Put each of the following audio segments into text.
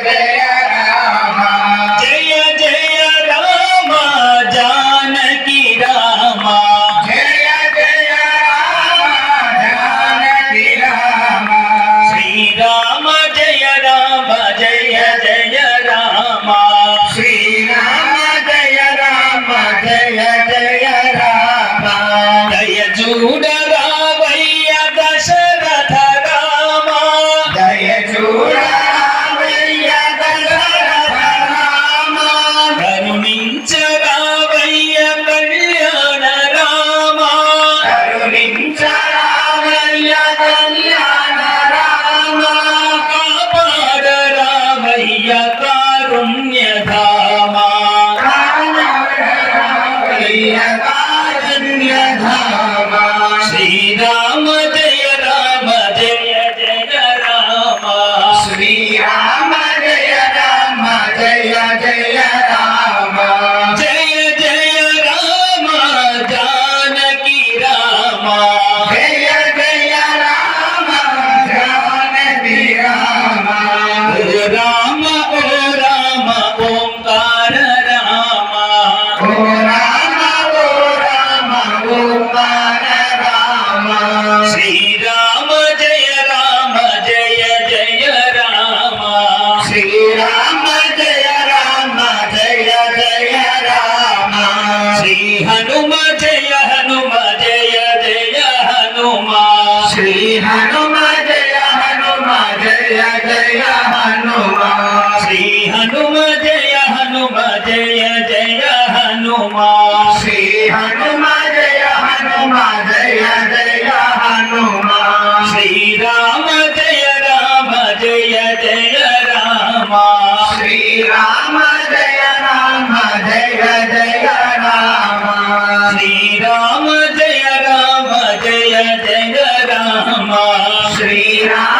Amen. Hanuma. Shri Hanuma జయ హనుమా జయ జయ హనుమా. శ్రీరామ జయ రామ జయ జయ రామ. శ్రీరామ జయ రామ జయ జయ రామ. శ్రీరామ జయ రామ జయ జయ రామ. శ్రీరామ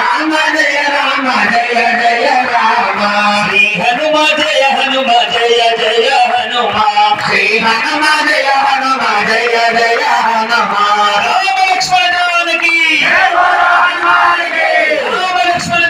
రామ జయ రామ జయ జయ రామ శ్రీ హనుమ జయ హనుమ జయ జయ హనుమ శ్రీ హనుమ జయ హనుమ జయ జయ హనుమ రామ లక్ష్మణ జానకి రామ లక్ష్మణ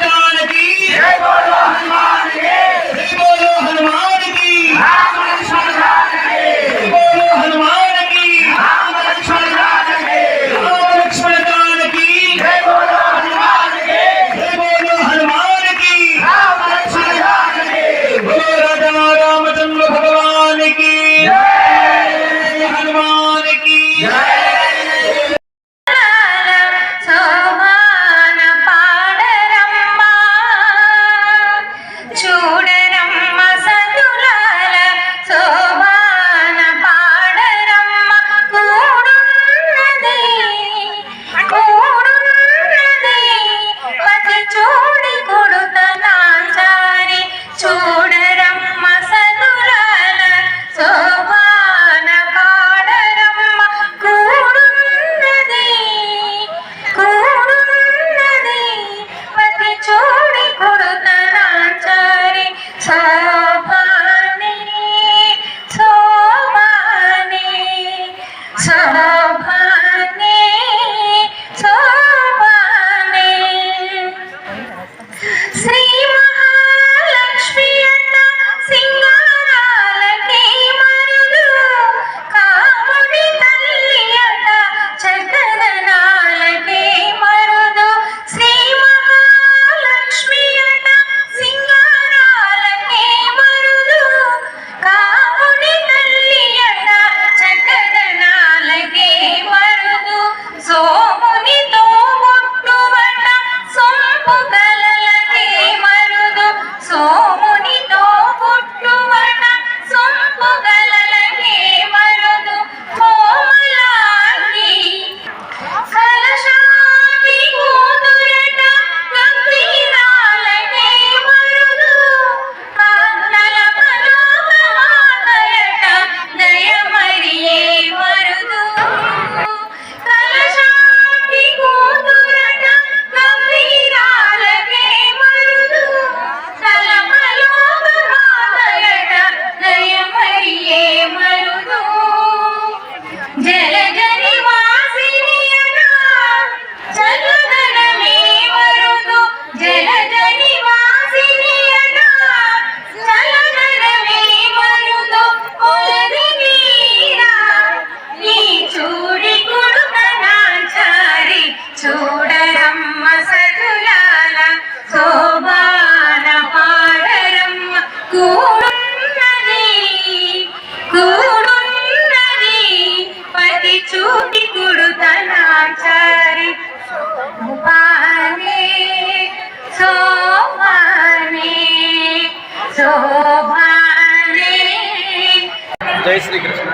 జై శ్రీకృష్ణ.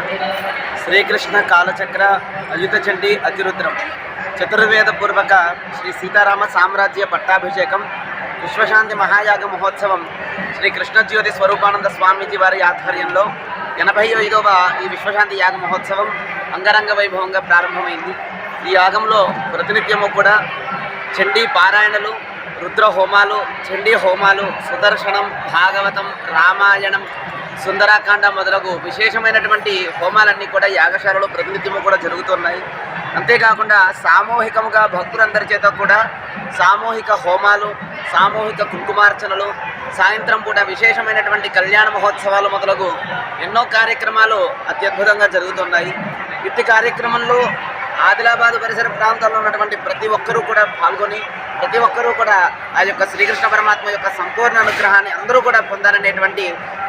శ్రీకృష్ణ కాలచక్ర అయుత అతిరుద్రం. చతుర్వేద పూర్వక శ్రీ సీతారామ సామ్రాజ్య పట్టాభిషేకం విశ్వశాంతి మహాయాగ మహోత్సవం శ్రీ కృష్ణజ్యోతి స్వరూపానంద స్వామీజీ వారి ఆధ్వర్యంలో ఎనభై ఐదవ ఈ విశ్వశాంతి యాగ మహోత్సవం అంగరంగ వైభవంగా ప్రారంభమైంది. ఈ యాగంలో ప్రతినిత్యము కూడా చండీ పారాయణలు రుద్ర హోమాలు చండీ హోమాలు సుదర్శనం భాగవతం రామాయణం సుందరాకాండ మొదలగు విశేషమైనటువంటి హోమాలన్నీ కూడా యాగశాలలో ప్రతినిత్యము కూడా జరుగుతున్నాయి. అంతేకాకుండా సామూహికముగా భక్తులందరి చేత కూడా సామూహిక హోమాలు సామూహిక కుంకుమార్చనలు సాయంత్రం పూట విశేషమైనటువంటి కళ్యాణ మహోత్సవాలు మొదలగు ఎన్నో కార్యక్రమాలు అత్యద్భుతంగా జరుగుతున్నాయి. ఇట్టి కార్యక్రమంలో ఆదిలాబాద్ పరిసర ప్రాంతాల్లో ఉన్నటువంటి ప్రతి ఒక్కరూ కూడా పాల్గొని ప్రతి ఒక్కరూ కూడా ఆ యొక్క శ్రీకృష్ణ పరమాత్మ యొక్క సంపూర్ణ అనుగ్రహాన్ని అందరూ కూడా పొందాలనేటువంటి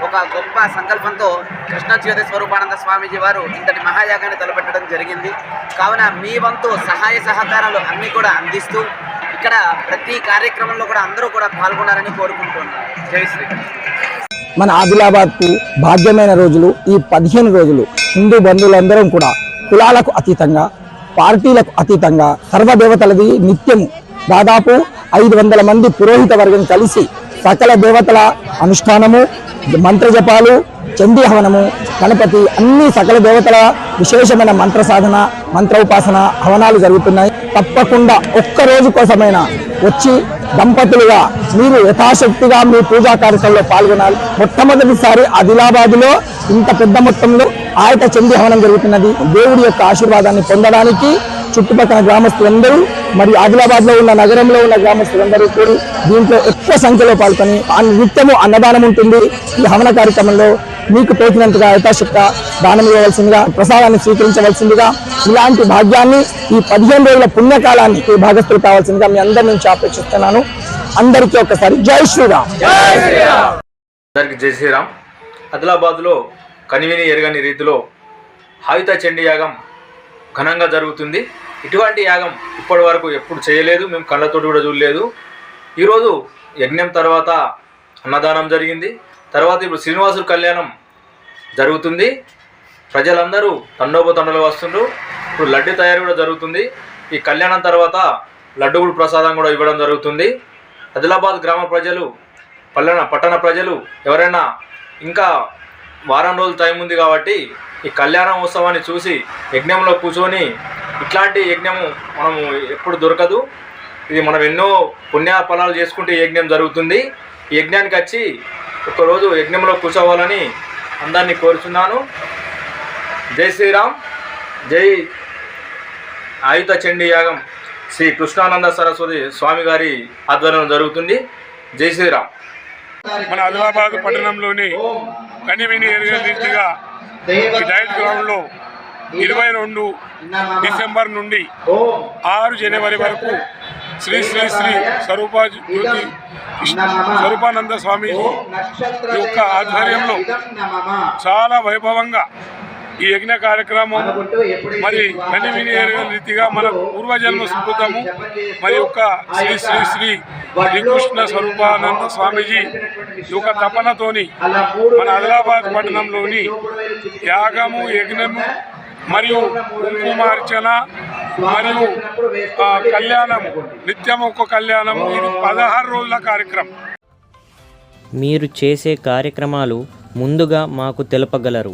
ఒక గొప్ప సంకల్పంతో కృష్ణజ్యోతి స్వరూపానంద స్వామీజీ వారు ఇంతటి మహాయాగాన్ని తలపెట్టడం జరిగింది. కావున మీ వంతు సహాయ సహకారాలు అన్నీ కూడా అందిస్తూ ఇక్కడ ప్రతి కార్యక్రమంలో కూడా అందరూ కూడా పాల్గొనాలని కోరుకుంటున్నాను. జై శ్రీకృష్ణ. మన ఆదిలాబాద్కు భాగ్యమైన రోజులు ఈ పదిహేను రోజులు హిందూ బంధువులందరం కూడా కులాలకు అతీతంగా పార్టీలకు అతీతంగా సర్వదేవతలది నిత్యము దాదాపు ఐదు వందల మంది పురోహిత వర్గం కలిసి సకల దేవతల అనుష్ఠానము మంత్రజపాలు చండీ హవనము గణపతి అన్ని సకల దేవతల విశేషమైన మంత్ర సాధన మంత్ర ఉపాసన హవనాలు జరుగుతున్నాయి. తప్పకుండా ఒక్క రోజు కోసమైనా వచ్చి దంపతులుగా మీరు యథాశక్తిగా మీ పూజా కార్యక్రమంలో పాల్గొనాలి. మొట్టమొదటిసారి ఆదిలాబాద్లో ఇంత పెద్ద మొత్తంలో ఆయత చండీ హవనం జరుగుతున్నది. దేవుడి యొక్క ఆశీర్వాదాన్ని పొందడానికి చుట్టుపక్కల గ్రామస్తులందరూ మరి ఆదిలాబాద్లో ఉన్న నగరంలో ఉన్న గ్రామస్తులందరూ కూడా దీంట్లో ఎక్కువ సంఖ్యలో పాల్గొని ఆ నిత్యము అన్నదానం ఉంటుంది. ఈ హవన కార్యక్రమంలో మీకు తోచినంతగా యథాశక్త దానం ఇవ్వవలసిందిగా ప్రసాదాన్ని స్వీకరించవలసిందిగా ఇలాంటి భాగ్యాన్ని ఈ పదిహేను రోజుల పుణ్యకాలాన్ని ఈ భాగస్తులు కావాల్సిందిగా మీ అందరి నుంచి అపేక్షిస్తున్నాను అందరికీ ఒక్కసారి జై శ్రీరామ్. జై శ్రీరామ్. ఆదిలాబాద్లో కనివిని ఎరగని రీతిలో హాయుత చండి యాగం ఘనంగా జరుగుతుంది. ఇటువంటి యాగం ఇప్పటి వరకు ఎప్పుడు చేయలేదు మేము కళ్ళతోటి కూడా చూడలేదు. ఈరోజు యజ్ఞం తర్వాత అన్నదానం జరిగింది. తర్వాత ఇప్పుడు శ్రీనివాసుల కళ్యాణం జరుగుతుంది. ప్రజలందరూ తండోపతండలు వస్తుండ్రు. ఇప్పుడు లడ్డు తయారు కూడా జరుగుతుంది. ఈ కళ్యాణం తర్వాత లడ్డు కూడా ప్రసాదం కూడా ఇవ్వడం జరుగుతుంది. ఆదిలాబాద్ గ్రామ ప్రజలు పల్లెన పట్టణ ప్రజలు ఎవరైనా ఇంకా వారం రోజులు టైం ఉంది కాబట్టి ఈ కళ్యాణ ఉత్సవాన్ని చూసి యజ్ఞంలో కూర్చొని ఇట్లాంటి యజ్ఞము మనము ఎప్పుడు దొరకదు. ఇది మనం ఎన్నో పుణ్య ఫలాలు చేసుకుంటే యజ్ఞం జరుగుతుంది. ఈ యజ్ఞానికి వచ్చి ఒకరోజు యజ్ఞంలో కూర్చోవాలని అందరినీ కోరుచున్నాను. జై శ్రీరామ్. జై ఆయుధ చండీ యాగం శ్రీ కృష్ణానంద సరస్వతి స్వామి గారి ఆధ్వర్యంలో జరుగుతుంది. జై శ్రీరామ్. మన ఆదిలాబాద్ పట్టణంలోని కనివిని ఎరుగని రీతిగా డైట్ గ్రౌండ్లో ఇరవై రెండు డిసెంబర్ నుండి ఆరు జనవరి వరకు శ్రీ శ్రీ శ్రీ స్వరూప జ్యోతి స్వరూపానంద స్వామి యొక్క ఆధ్వర్యంలో చాలా వైభవంగా ఈ యజ్ఞ కార్యక్రమం మరి కనివిని ఎరుగని రీతిగా మన పూర్వజన్మ స్మృతము మరి యొక్క శ్రీ శ్రీ శ్రీ శ్రీకృష్ణ స్వరూపానంద స్వామీజీ యొక్క తపనతోని మన ఆదిలాబాద్ పట్టణంలోని యాగము యజ్ఞము మరియు కుంకుమార్చన మరియు ఆ, కళ్యాణము నిత్యం ఒక్క కళ్యాణము ఇది పదహారు రోజుల కార్యక్రమం. మీరు చేసే కార్యక్రమాలు ముందుగా మాకు తెలపగలరు.